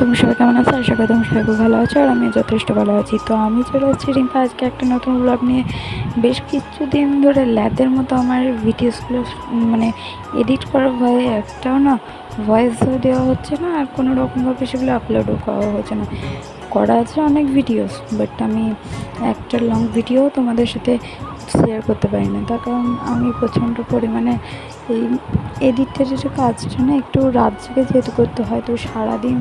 তুমি সবাই কেমন আছো? আশা করি তুমি সবাই খুব ভালো আছো আর আমি যথেষ্ট ভালো আছি। তো আমি চলে আসছি রিম্পা আজকে একটা নতুন ব্লগ নিয়ে। বেশ কিছু দিন ধরে ল্যাদের মতো আমার ভিডিওসগুলো মানে এডিট করার ভয়ে একটাও না ভয়েসও দেওয়া হচ্ছে না আর কোনো রকমভাবে সেগুলো আপলোডও করা হচ্ছে না। করা আছে অনেক ভিডিওস বাট আমি একটা লং ভিডিও তোমাদের সাথে শেয়ার করতে পারি না তার কারণ আমি প্রচণ্ড পরিমাণে এই এডিট টেডিটের কাজটা না, একটু রাত জেগে যেহেতু করতে হয়, তো সারাদিন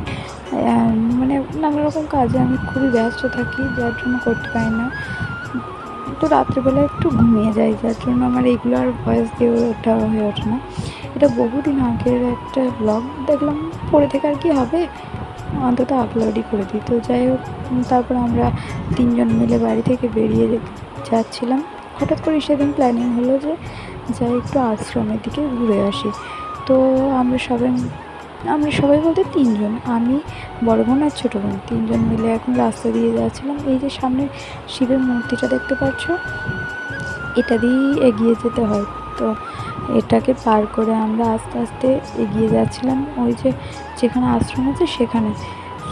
মানে নানা রকম কাজে আমি খুবই ব্যস্ত থাকি, যার জন্য করতে পারি না। তো রাত্রেবেলা একটু ঘুমিয়ে যাই, যার জন্য আমার এইগুলো আর ভয়েস দিয়ে ওঠা হয়ে ওঠে না। এটা বহুদিন আগের একটা ব্লগ দেখলাম পরে থেকে আর কি হবে? অন্তত আপলোডই করে দিই। তো যাই হোক, তারপর আমরা তিনজন মিলে বাড়ি থেকে বেরিয়ে যাচ্ছিলাম। হঠাৎ করে সেদিন প্ল্যানিং হলো যে যাই একটু আশ্রমের দিকে ঘুরে আসি। তো আমরা সবাই আমরা সবাই বলতে তিনজন, আমি, বড় বোন আর ছোটো বোন। তিনজন মিলে এখন রাস্তা দিয়ে যাচ্ছিলাম। এই যে সামনে শিবের মূর্তিটা দেখতে পাচ্ছ, এটা দিয়েই এগিয়ে যেতে হয়। তো এটাকে পার করে আমরা আস্তে আস্তে এগিয়ে যাচ্ছিলাম। ওই যে যেখানে আশ্রম আছে সেখানে।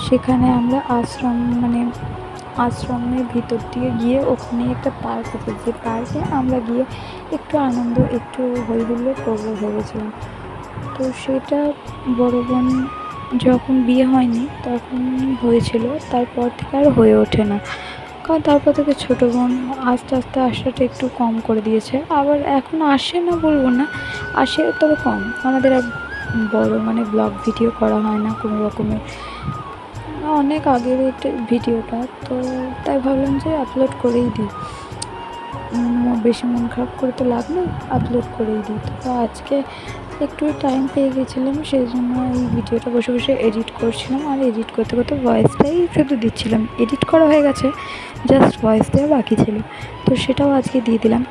সেখানে আমরা আশ্রম মানে আশ্রমের ভিতর দিয়ে গিয়ে ওখানে একটা পার্ক আছে। যে পার্কে আমরা গিয়ে একটু আনন্দ, একটু হই হুল্লোড় করব ভেবেছিলাম। তো সেটা বড় বোন যখন বিয়ে হয়নি তখন হয়েছিল, তারপর থেকে আর হয়ে ওঠে না। কারণ তারপর থেকে ছোটো বোন, আস্তে আস্তে আসাটা একটু কম করে দিয়েছে। আবার এখন আসে না বলব না, আসে তবে কম। আমাদের আর বড়ো মানে ব্লগ ভিডিও করা হয় না কোনো রকমের। অনেক আগের ভিডিওটা তো তাই ভাবলাম যে আপলোড করেই দিই। বেশি মন খারাপ করে তো লাভ নেই আপলোড করেই দিই। তো আজকে একটু টাইম পেয়ে গেছিলাম সেই জন্য এই ভিডিওটা বসে বসে এডিট করছিলাম আর এডিট করতে করতে ভয়েসটাই শুধু দিচ্ছিলাম। এডিট করা হয়ে গেছে জাস্ট ভয়েস বাকি ছিল। তো সেটাও আজকে দিয়ে দিলাম।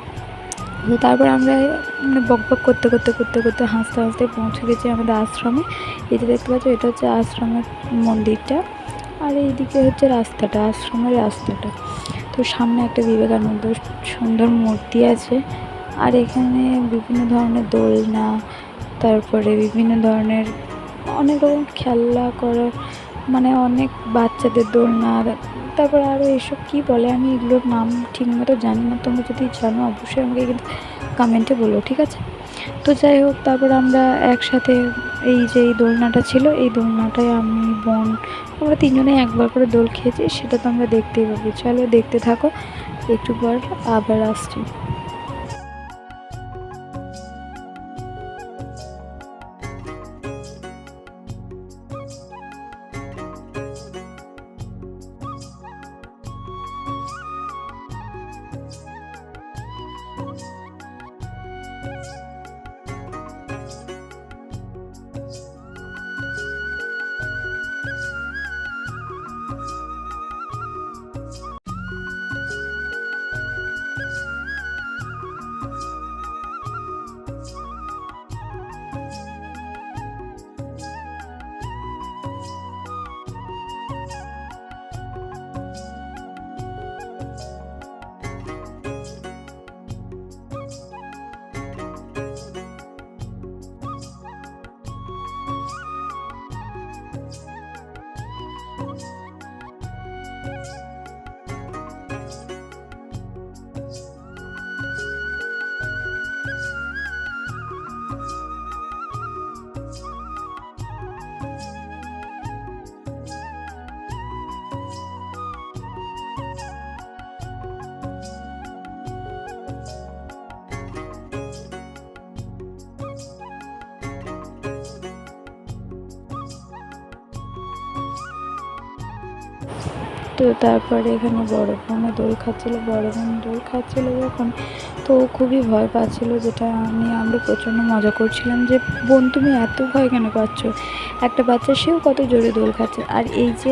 তো তারপর আমরা মানে বক বক করতে করতে করতে করতে হাসতে হাসতে পৌঁছে গেছি আমাদের আশ্রমে। এই যে দেখতে পাচ্ছ, এটা হচ্ছে আশ্রমের মন্দিরটা। আর এইদিকে হচ্ছে রাস্তাটা, আশ্রমের রাস্তাটা। তো সামনে একটা বিবেকানন্দ সুন্দর মূর্তি আছে। আর এখানে বিভিন্ন ধরনের দোলনা তারপরে বিভিন্ন ধরনের অনেক রকম খেলা করার মানে অনেক বাচ্চাদের দোলনা, তারপর আরও এসব কী বলে আমি এগুলোর নাম ঠিকমতো জানি না, তোমরা যদি জানো অবশ্যই আমাকে কিন্তু কমেন্টে বলো, ঠিক আছে? তো যাই হোক, তারপর আমরা একসাথে এই যে এই দোলনাটা ছিল, এই দোলনাটায় আমি, বোন, আমরা তিনজনে একবার করে দোল খেয়েছি, সেটা তো আমরা দেখতেই পাবি। চলো দেখতে থাকো, একটু পর আবার আসছি। তো তারপরে এখানে বড় বোনও দোল খাচ্ছিল, বড় বোন দোল খাচ্ছিল যখন। তো ও খুবই ভয় পাচ্ছিল যেটা আমি, আমরা প্রচণ্ড মজা করছিলাম যে, বোন, তুমি এত ভয় কেন পাচ্ছ? একটা বাচ্চা, সেও কত জোরে দোল খাচ্ছে। আর এই যে,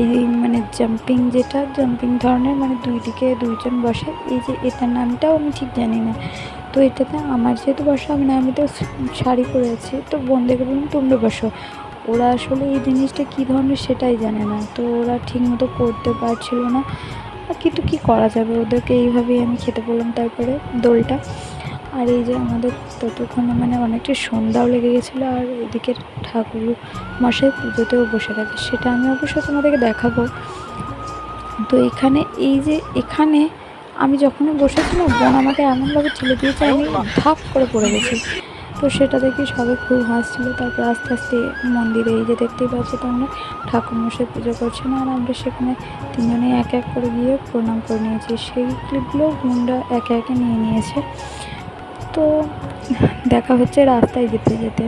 এই মানে জাম্পিং যেটা জাম্পিং ধরনের মানে দুই দিকে দুইজন বসে, এই যে এটার নামটাও আমি ঠিক জানি না। তো এটাতে আমার যেহেতু বসা হবে না, আমি তো শাড়ি পরে আছি, তো বোনদেরকে বললাম, তোমরা বসো। ওরা আসলে এই জিনিসটা কী ধরনের সেটাই জানে না। তো ওরা ঠিকমতো করতে পারছিল না। কিন্তু কী করা যাবে? ওদেরকে এইভাবেই আমি খেতে বললাম তারপরে দোলটা। আর এই যে আমাদের ততক্ষণে মানে অনেকটা সন্ধ্যাও লেগে গেছিল আর এদিকে ঠাকুর মশাই পুজোতেও বসে গেছে। সেটা আমি অবশ্য তোমাদেরকে দেখাবো। তো এখানে এই যে এখানে আমি যখনই বসেছিলাম, বোন আমাকে এমনভাবে ঠেলে দিয়েছে আমি ধাপ করে পড়ে গেছি। তো সেটা দেখে সবাই খুব হাসছিল। তারপর আস্তে আস্তে মন্দিরে এই যে দেখতেই পাচ্ছি তোমরা ঠাকুর মশাই পুজো করছে না আর আমরা সেখানে তিনজনে এক এক করে গিয়ে প্রণাম করে নিয়েছি। সেই ক্লিপগুলো গুন্ডা একে একে নিয়ে নিয়েছে। তো দেখা হচ্ছে রাস্তায় যেতে যেতে।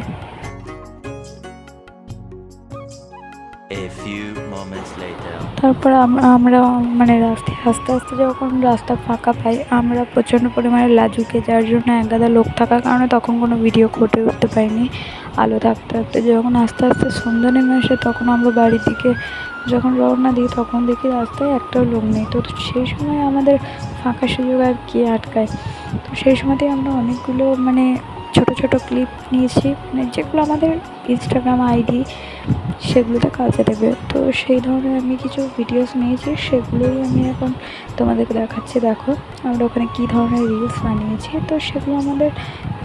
তারপর আমরা মানে রাস্তায় আস্তে আস্তে যখন রাস্তা ফাঁকা পাই, আমরা প্রচণ্ড পরিমাণে লাজুকে, যার জন্য এক গাদা লোক থাকার কারণে তখন কোনো ভিডিও করে উঠতে পারিনি। আলো থাকতে থাকতে যখন আস্তে আস্তে সন্ধ্যা নেমে আসে, তখন আমরা বাড়ির দিকে যখন রওনা দিই, তখন দেখি রাস্তায় একটাও লোক নেই। তো সেই সময় আমাদের ফাঁকা সুযোগ আর কি আটকায়? তো সেই সময়তেই আমরা অনেকগুলো মানে ছোট ছোট ক্লিপ নিয়েছি। মানে যেগুলো আমাদের ইনস্টাগ্রাম আইডি সেগুলোতে কাজে দেবে। তো সেই ধরনের আমি কিছু ভিডিওস নিয়েছি, সেগুলোই আমি এখন তোমাদেরকে দেখাচ্ছি। দেখো, আমরা ওখানে কী ধরনের রিলস বানিয়েছি। তো সেগুলো আমাদের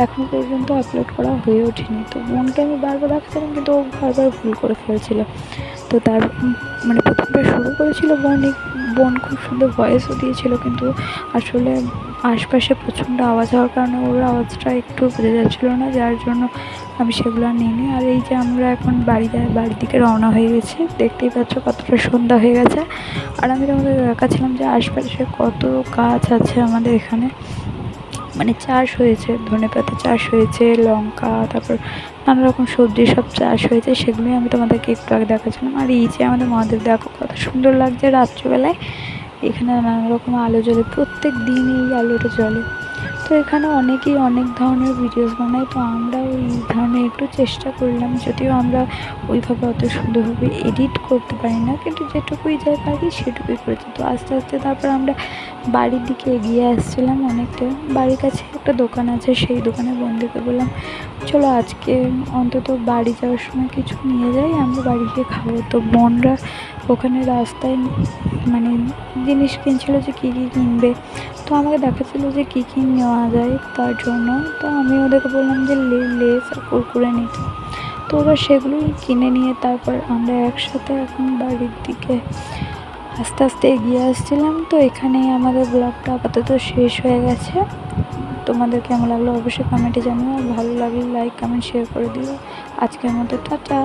এখন পর্যন্ত আপলোড করা হয়ে ওঠেনি। তো বোনকে আমি বারবার দেখাচ্ছিলাম, কিন্তু ও বারবার ভুল করে ফেলছিল। তো তার মানে প্রথমটা শুরু করেছিল বোন বোন খুব সুন্দর ভয়েসও দিয়েছিল, কিন্তু আসলে আশপাশে প্রচণ্ড আওয়াজ হওয়ার কারণে ওর আওয়াজটা একটু বোঝা যাচ্ছিল না, যার জন্য আমি সেগুলো নিইনি। আর এই যে আমরা এখন বাড়ি বাড়ির দিকে রওনা হয়ে গেছি, দেখতেই পাচ্ছ কতটা সন্ধ্যা হয়ে গেছে। আর আমি তোমাদের দেখাচ্ছিলাম যে আশপাশে কত গাছ আছে আমাদের এখানে। মানে চাষ হয়েছে, ধনেপাতা চাষ হয়েছে, লঙ্কা, তারপর নানা রকম সবজি, সব চাষ হয়েছে, সেগুলোই আমি তোমাদেরকে একটু আগে দেখাচ্ছিলাম। আর এই যে আমাদের মহাদেব, দেখো কত সুন্দর লাগছে রাত্রিবেলায়। এখানে নানা রকম আলো জ্বলে, প্রত্যেক দিন এই আলোটা জ্বলে। তো এখানে অনেকেই অনেক ধরনের ভিডিওস বানায়, তো আমরাও এই ধরনের একটু চেষ্টা করলাম, যদিও আমরা ওইভাবে অত সুন্দরভাবে এডিট করতে পারি না, কিন্তু যেটুকুই যাই পারি সেটুকুই করেছি। তো আস্তে আস্তে তারপর আমরা বাড়ির দিকে এগিয়ে আসছিলাম অনেকটা। বাড়ির কাছে একটা দোকান আছে, সেই দোকানে বন্ধুকে বললাম, চলো আজকে অন্তত বাড়ি যাওয়ার সময় কিছু নিয়ে যাই, আমরা বাড়ি গিয়ে খাব। তো বোনরা ওখানে রাস্তায় মানে জিনিস কিনছিল যে কী কী কিনবে। তো আমাকে দেখাচ্ছিল যে কী কী নেওয়া যায় তার জন্য। তো আমি ওদেরকে বললাম যে লেস আর কুরকুরে নিতে তো ওরা সেগুলোই কিনে নিয়ে তারপর আমরা একসাথে এখন বাড়ির দিকে আস্তে আস্তে এগিয়ে আসছিলাম। তো এখানেই আমাদের ব্লগটা আপাতত শেষ হয়ে গেছে। তোমাদের কেমন লাগল অবশ্যই কমেন্টে জানিও। ভালো লাগলে লাইক কমেন্ট শেয়ার করে দিও। আজকের মতো টাটা।